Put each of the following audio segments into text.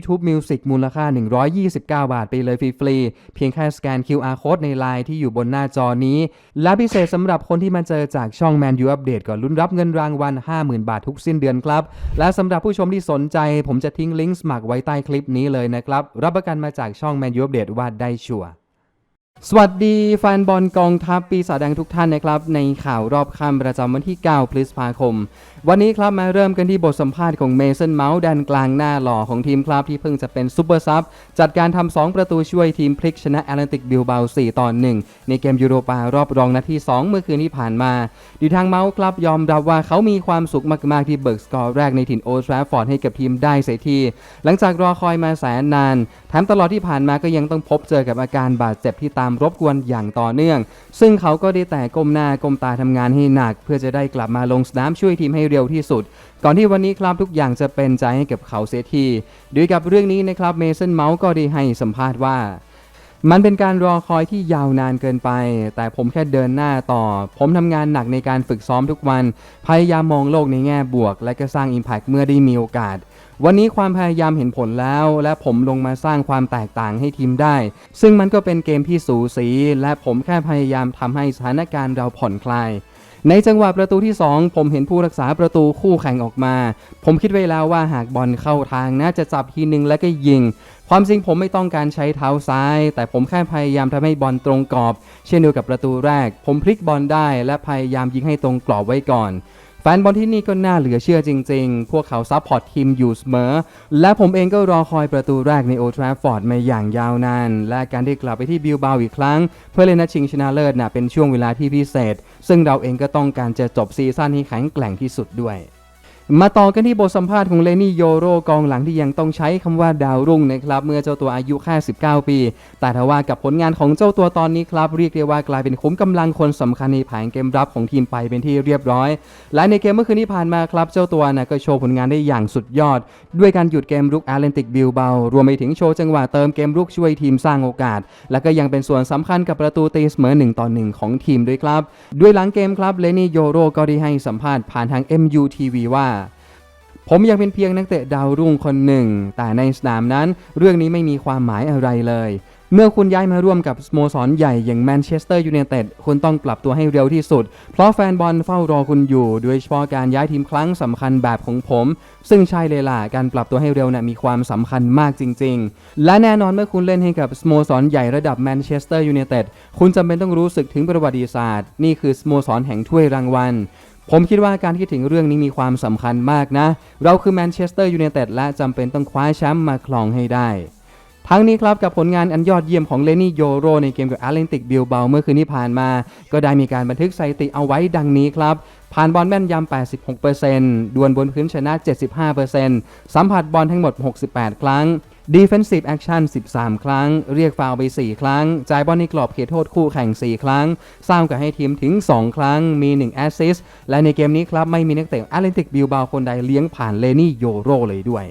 YouTube Music มูลค่า 129 บาทไปเลยฟรีๆ เพียงแค่สแกน QR Code ในไลน์ที่อยู่บนหน้าจอนี้ และพิเศษสำหรับคนที่มาเจอจากช่อง Man U Update ก่อนลุ้นรับเงินรางวัล 50,000 บาททุกสิ้นเดือนครับ และสำหรับผู้ชมที่สนใจ ผมจะทิ้งลิงก์สมัครไว้ใต้คลิปนี้เลยนะครับ รับประกันมาจากช่อง Man U Update ว่าได้ชัวร์ สวัสดีแฟนบอลกองทัพปีศาจแดงทุกท่านนะครับ ในข่าวรอบค่ำประจำวันที่ 9 พฤษภาคม วันนี้ครับมาเริ่มกันที่บทสัมภาษณ์ของเมสันเมาส์แดนกลางหน้าหล่อของทีมครับที่เพิ่งจะเป็นซูเปอร์ซับจัดการทำ2ประตูช่วยทีมพลิกชนะแอตแลนติกบิลเบา4ต่อ1 ในเกมยูโรปารอบรองนัดที่ 2 เมื่อคืนที่ผ่านมาดีทางเมาส์ครับยอมรับว่าเขามีความสุขมากๆที่เบิกสกอร์แรกในถิ่นโอทราฟอร์ดให้กับทีมได้เสียทีหลังจากรอคอยมาแสนนานแถมตลอดที่ผ่านมาก็ยังต้องพบเจอกับอาการบาดเจ็บที่ตามรบกวนอย่างต่อเนื่อง ซึ่งเขาก็ได้แต่ก้มหน้าก้มตาทำงานให้หนัก เพื่อจะได้กลับมาลงสนามช่วยทีมให้เร็วที่สุด ก่อนที่วันนี้ครับทุกอย่างจะเป็นใจให้กับเขาเสียทีด้วยกับเรื่องนี้นะครับเมสันเมาส์ก็ได้ให้สัมภาษณ์ว่ามันเป็นการรอคอยที่ยาวนานเกินไป แต่ผมแค่เดินหน้าต่อ ผมทำงานหนักในการฝึกซ้อมทุกวัน พยายามมองโลกในแง่บวก และก็สร้าง Impact เมื่อได้มีโอกาส วันนี้ความพยายามเห็นผลแล้ว และผมลงมาสร้างความแตกต่างให้ทีมได้ ซึ่งมันก็เป็นเกมที่สูสี และผมแค่พยายามทำให้สถานการณ์เราผ่อนคลายในจังหวะประตูที่ 2 ผมเห็นผู้รักษาประตูคู่แข่งออกมา ผมคิดไว้แล้วว่าหากบอลเข้าทางน่าจะจับทีนึงแล้วก็ยิง ความจริงผมไม่ต้องการใช้เท้าซ้าย แต่ผมแค่พยายามทำให้บอลตรงกรอบ เช่นเดียวกับประตูแรก ผมพลิกบอลได้และพยายามยิงให้ตรงกรอบไว้ก่อน แฟนบอลที่นี่ก็น่าเหลือเชื่อจริงๆ พวกเขาซัพพอร์ตทีมอยู่เสมอ และผมเองก็รอคอยประตูแรกในโอทราฟอร์ดมาอย่างยาวนาน และการได้กลับไปที่บิลบาวอีกครั้ง เพื่อเล่นนัดชิงชนะเลิศน่ะเป็นช่วงเวลาที่พิเศษ ซึ่งเราเองก็ต้องการจะจบซีซั่นที่แข็งแกร่งที่สุดด้วย มาต่อกันที่บทสัมภาษณ์ของเลนี่โยโรกองหลังที่ยังต้องใช้คำว่าดาวรุ่งนะครับ เมื่อเจ้าตัวอายุแค่19 ปี แต่ถ้าว่ากับผลงานของเจ้าตัวตอนนี้ครับ เรียกได้ว่ากลายเป็นคุ้มกำลังคนสำคัญในแผนเกมรับของทีมไปเป็นที่เรียบร้อย และในเกมเมื่อคืนที่ผ่านมาครับ เจ้าตัวนะก็โชว์ผลงานได้อย่างสุดยอด ด้วยการหยุดเกมรุกแอตแลนติกบิลเบารวมไปถึงโชว์จังหวะเติมเกมรุกช่วยทีมสร้างโอกาส และก็ยังเป็นส่วนสำคัญกับประตูตีเสมอ1ต่อ1ของทีมด้วยครับ ด้วยหลังเกมครับเลนี่โยโรก็ได้ให้สัมภาษณ์ผ่านทาง MUTV ว่า ผมยังเป็นเพียงนักเตะดาวรุ่งคนหนึ่ง แต่ในสนามนั้น เรื่องนี้ไม่มีความหมายอะไรเลย เมื่อคุณย้ายมาร่วมกับสโมสรใหญ่อย่างแมนเชสเตอร์ยูไนเต็ดคุณต้องปรับตัวให้เร็วที่สุด เพราะแฟนบอลเฝ้ารอคุณอยู่ โดยเฉพาะการย้ายทีมครั้งสำคัญแบบของผม ซึ่งใช่เลยล่ะการปรับตัวให้เร็วนะ่ะมีความสำคัญมากจริง ๆ และแน่นอนเมื่อคุณเล่นให้กับสโมสรใหญ่ระดับแมนเชสเตอร์ยูไนเต็ดคุณจำเป็นต้องรู้สึกถึงประวัติศาสตร์ นี่คือสโมสรแห่งถ้วยรางวัล ผมคิดว่าการคิดถึงเรื่องนี้มีความสำคัญมากนะ เราคือแมนเชสเตอร์ยูไนเต็ดและจำเป็นต้องคว้าแชมป์มาครองให้ได้ ทั้งนี้ครับกับผลงานอันยอดเยี่ยมของเลนี่โยโรในเกมกับแอตแลนติกบิลเบาเมื่อคืนที่ผ่านมา ก็ได้มีการบันทึกสถิติเอาไว้ดังนี้ครับผ่านบอลแม่นยำ 86%ดวลบนพื้นชนะ 75%สัมผัสบอลทั้งหมด 68 ครั้ง Defensive Action 13 ครั้ง เรียกฟาวล์ไป 4 ครั้ง จ่ายบอลในกรอบเขตโทษคู่แข่ง 4 ครั้ง สร้างกับให้ทีมถึง 2 ครั้ง มี 1 แอสซิสและในเกมนี้ครับ ไม่มีนักเตะแอตเลติกบิลบาคนใดเลี้ยงผ่านเลนี่โยโรเลยด้วย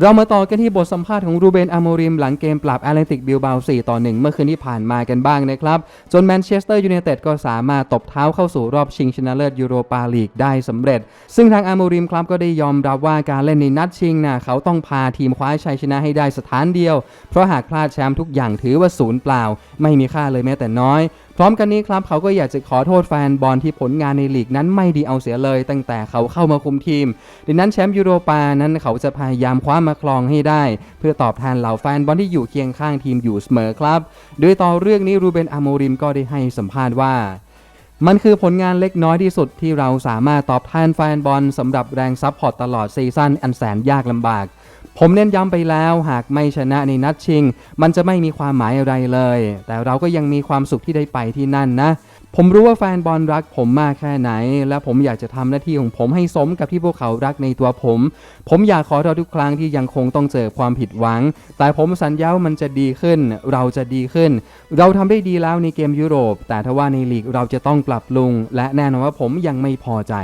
เรามาต่อกันที่บทสัมภาษณ์ของรูเบนอโมริม หลังเกมปราบแอตแลนติกบิลบา4ต่อ 1 เมื่อคืนที่ผ่านมากันบ้างนะครับ จนแมนเชสเตอร์ยูไนเต็ดก็สามารถตบเท้าเข้าสู่รอบชิงชนะเลิศยูโรปาลีกได้สำเร็จ ซึ่งทางอโมริมครับก็ได้ยอมรับว่าการเล่นในนัดชิงน่ะเขาต้องพาทีมคว้าชัยชนะให้ได้สถานเดียว เพราะหากพลาดแชมป์ทุกอย่างถือว่าศูนย์เปล่า ไม่มีค่าเลยแม้แต่น้อย พร้อมกันนี้ครับเขาก็อยากจะขอโทษแฟนบอลที่ผลงานในลีกนั้นไม่ดีเอาเสียเลย ตั้งแต่เขาเข้ามาคุมทีม ดังนั้นแชมป์ยูโรปานั้นเขาจะพยายามคว้ามาครองให้ได้ เพื่อตอบแทนเหล่าแฟนบอลที่อยู่เคียงข้างทีมอยู่เสมอครับ โดยต่อเรื่องนี้รูเบนอโมริมก็ได้ให้สัมภาษณ์ว่ามันคือผลงานเล็กน้อยที่สุดที่เราสามารถตอบแทนแฟนบอลสำหรับแรงซัพพอร์ตตลอดซีซั่นอันแสนยากลำบาก ผมเน้นย้ำไปแล้วหากไม่ชนะในนัดชิง มันจะไม่มีความหมายอะไรเลย แต่เราก็ยังมีความสุขที่ได้ไปที่นั่นนะ ผมรู้ว่าแฟนบอลรักผมมากแค่ไหน และผมอยากจะทำหน้าที่ของผมให้สมกับที่พวกเขารักในตัวผม ผมอยากขอเราทุกครั้งที่ยังคงต้องเจอความผิดหวัง แต่ผมสัญญาว่ามันจะดีขึ้น เราจะดีขึ้น เราทำได้ดีแล้วในเกมยุโรป แต่ถ้าว่าในลีกเราจะต้องปรับปรุง และแน่นอนว่าผมยังไม่พอใจ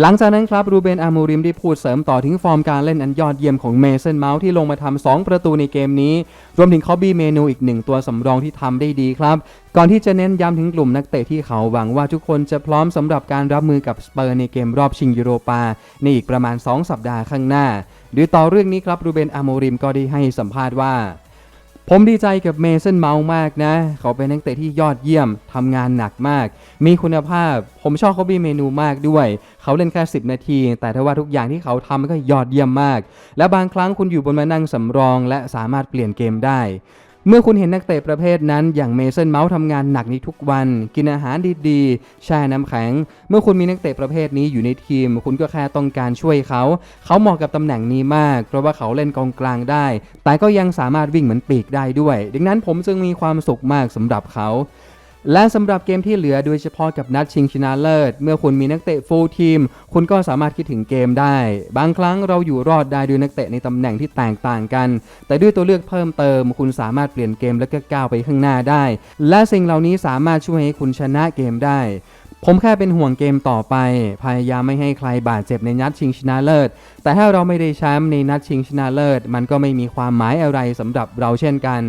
หลังจากนั้นครับรูเบนอามูริมได้พูดเสริมต่อถึงฟอร์มการเล่นอันยอดเยี่ยมของเมสันเมาส์ที่ลงมาทำ2ประตูในเกมนี้ รวมถึงคอบบี้เมนูอีกหนึ่งตัวสำรองที่ทำได้ดีครับ ก่อนที่จะเน้นย้ำถึงกลุ่มนักเตะที่เขาหวังว่าทุกคนจะพร้อมสำหรับการรับมือกับสเปอร์ในเกมรอบชิงยูโรปา ในอีกประมาณ 2 สัปดาห์ข้างหน้าโดยต่อเรื่องนี้ครับรูเบนอาโมริมก็ได้ให้สัมภาษณ์ว่า ผมดีใจกับเมสันเมาส์มากนะ เขาเป็นนักเตะที่ยอดเยี่ยมทำงานหนักมาก มีคุณภาพ ผมชอบเขาบีเมนูมากด้วย เขาเล่นแค่10 นาที แต่ถ้าว่าทุกอย่างที่เขาทำก็ยอดเยี่ยมมาก และบางครั้งคุณอยู่บนมานั่งสำรอง และสามารถเปลี่ยนเกมได้ เมื่อคุณเห็นนักเตะประเภทนั้นอย่างเมสันเมาส์ทำงานหนักในทุกวัน กินอาหารดีๆแช่น้ำแข็ง เมื่อคุณมีนักเตะประเภทนี้อยู่ในทีม คุณก็แค่ต้องการช่วยเขา เขาเหมาะกับตำแหน่งนี้มาก เพราะว่าเขาเล่นกองกลางได้ แต่ก็ยังสามารถวิ่งเหมือนปีกได้ด้วย ดังนั้นผมจึงมีความสุขมากสำหรับเขา และสำหรับเกมที่เหลือโดยเฉพาะกับนัดชิงชนะเลิศ เมื่อคุณมีนักเตะฟูลทีม คุณก็สามารถคิดถึงเกมได้ บางครั้งเราอยู่รอดได้ด้วยนักเตะในตำแหน่งที่แตกต่างกัน แต่ด้วยตัวเลือกเพิ่มเติม คุณสามารถเปลี่ยนเกมและก็ก้าวไปข้างหน้าได้ และสิ่งเหล่านี้สามารถช่วยให้คุณชนะเกมได้ผมแค่เป็นห่วงเกมต่อไป พยายามไม่ให้ใครบาดเจ็บในนัดชิงชนะเลิศ แต่ถ้าเราไม่ได้แชมป์ในนัดชิงชนะเลิศ มันก็ไม่มีความหมายอะไรสำหรับเราเช่นกัน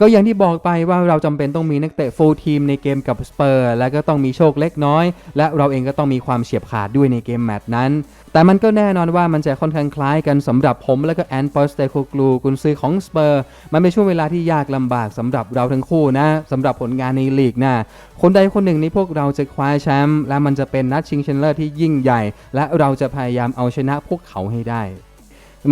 ก็อย่างที่บอกไปว่าเราจำเป็นต้องมีนักเตะฟูลทีมในเกมกับสเปอร์และก็ต้องมีโชคเล็กน้อย และเราเองก็ต้องมีความเฉียบขาดด้วยในเกมแมตช์นั้น แต่มันก็แน่นอนว่ามันจะค่อนข้างคล้ายกันสำหรับผมและก็แอนปอสเตโคกลูกุนซือของสเปอร์ มันเป็นช่วงเวลาที่ยากลำบากสำหรับเราทั้งคู่นะสำหรับผลงานในลีกนะคนใดคนหนึ่งในพวกเราจะคว้าแชมป์และมันจะเป็นนัดชิงชนะเลิศที่ยิ่งใหญ่ และเราจะพยายามเอาชนะพวกเขาให้ได้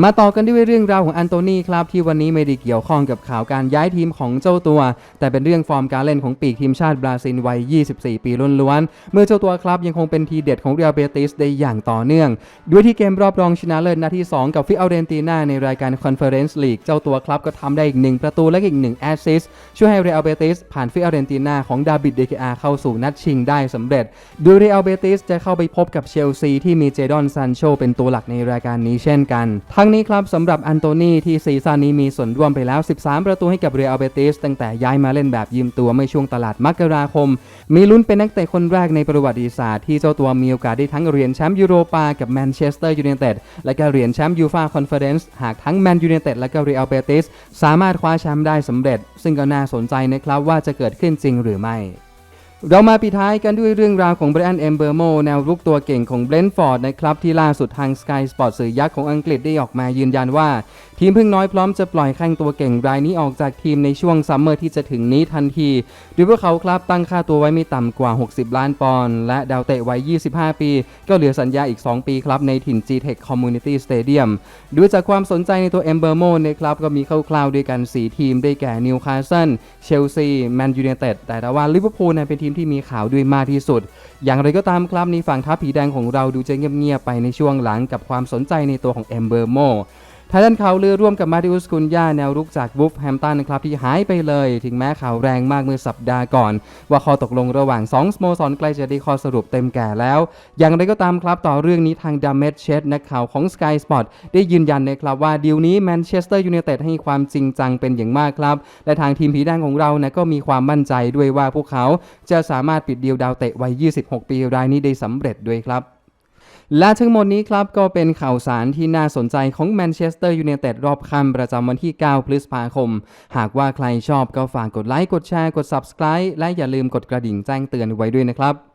มาต่อกันด้วยเรื่องราวของอันโตนีครับที่วันนี้ไม่ได้เกี่ยวข้องกับข่าวการย้ายทีมของเจ้าตัว แต่เป็นเรื่องฟอร์มการเล่นของปีกทีมชาติบราซิลวัย 24 ปีล้วนๆเมื่อเจ้าตัวครับยังคงเป็นทีเด็ดของเรียลเบติสได้อย่างต่อเนื่อง ด้วยที่เกมรอบรองชนะเลิศนัดที่2กับฟิออเรนตินาในรายการคอนเฟอเรนซ์ลีกเจ้าตัวครับก็ทำได้อีก 1 ประตูและอีก 1 แอสซิสช่วยให้เรอัลเบติสผ่านฟิออเรนตินาของดาบิดเดเคอาเข้าสู่นัดชิงได้สำเร็จ โดยเรอัลเบติสจะเข้าไปพบกับเชลซีที่มีเจดอนซานโชเป็นตัวหลักในรายการนี้เช่นกันทั้งนี้ครับสำหรับอันโตนีที่ซีซั่นนี้มีส่วนร่วมไปแล้ว 13 ประตูให้กับเรอัลเบติสตั้งแต่ย้ายมาเล่นแบบยืมตัวเมื่อช่วงตลาดมกราคม มีลุ้นเป็นนักเตะคนแรกในประวัติศาสตร์ที่เจ้าตัวมีโอกาสได้ทั้งเหรียญแชมป์ยูโรปากับแมนเชสเตอร์ยูไนเต็ดและก็เหรียญแชมป์ยูฟาคอนเฟอเรนซ์หากทั้งแมนยูไนเต็ดและก็เรอัลเบติสสามารถคว้าแชมป์ได้สำเร็จ ซึ่งก็น่าสนใจนะครับว่าจะเกิดขึ้นจริงหรือไม่ เรามาปิดท้ายกันด้วยเรื่องราวของแบรนด์เอมเบอร์โมแนวรุกตัวเก่งของเบรนท์ฟอร์ดนะครับ ที่ล่าสุดทาง Sky Sport สื่อยักษ์ของอังกฤษได้ออกมายืนยันว่า ทีมพึ่งน้อยพร้อมจะปล่อยแข้งตัวเก่งรายนี้ออกจากทีมในช่วงซัมเมอร์ที่จะถึงนี้ทันทีโดยพวกเขาครับตั้งค่าตัวไว้ไม่ต่ำกว่า 60 ล้านปอนด์และดาวเตะวัย 25 ปี ก็เหลือสัญญาอีก 2 ปีครับในถิ่น G-Tech Community Stadium ดูจากความสนใจในตัวเอมเบอร์โมนะครับก็มีคร่าวๆด้วยกัน 4 ทีมได้แก่นิวคาสเซิลเชลซีแมนยูไนเต็ดแต่ว่าลิเวอร์พูลเป็นทีมที่มีข่าวด้วยมากที่สุด อย่างไรก็ตามครับในฝั่งทัพผีแดงของเราดูจะเงียบๆไปในช่วงหลังกับความสนใจในตัวของเอมเบอร์โม ทางด้านข่าวลือร่วมกับมาริอุสกุนย่าแนวรุกจากวูฟแฮมตันนะครับที่หายไปเลย ถึงแม้ข่าวแรงมากเมื่อสัปดาห์ก่อน ว่าข้อตกลงระหว่าง2สโมสรใกล้จะได้ข้อสรุปเต็มแก่แล้ว อย่างไรก็ตามครับต่อเรื่องนี้ทางดัมเมดเชดนักข่าวของ Sky Sport ได้ยืนยันนะครับว่าดีลนี้แมนเชสเตอร์ยูไนเต็ดให้ความจริงจังเป็นอย่างมากครับ และทางทีมผีแดงของเรานะก็มีความมั่นใจด้วยว่าพวกเขาจะสามารถปิดดีลดาวเตะวัย 26 ปีรายนี้ได้สำเร็จด้วยครับ และทั้งหมดนี้ครับก็เป็นข่าวสารที่น่าสนใจของแมนเชสเตอร์ยูไนเต็ดรอบค่ำประจำวันที่ 9 พฤษภาคม หากว่าใครชอบก็ฝากกดไลค์ กดแชร์ กด Subscribe และอย่าลืมกดกระดิ่งแจ้งเตือนไว้ด้วยนะครับ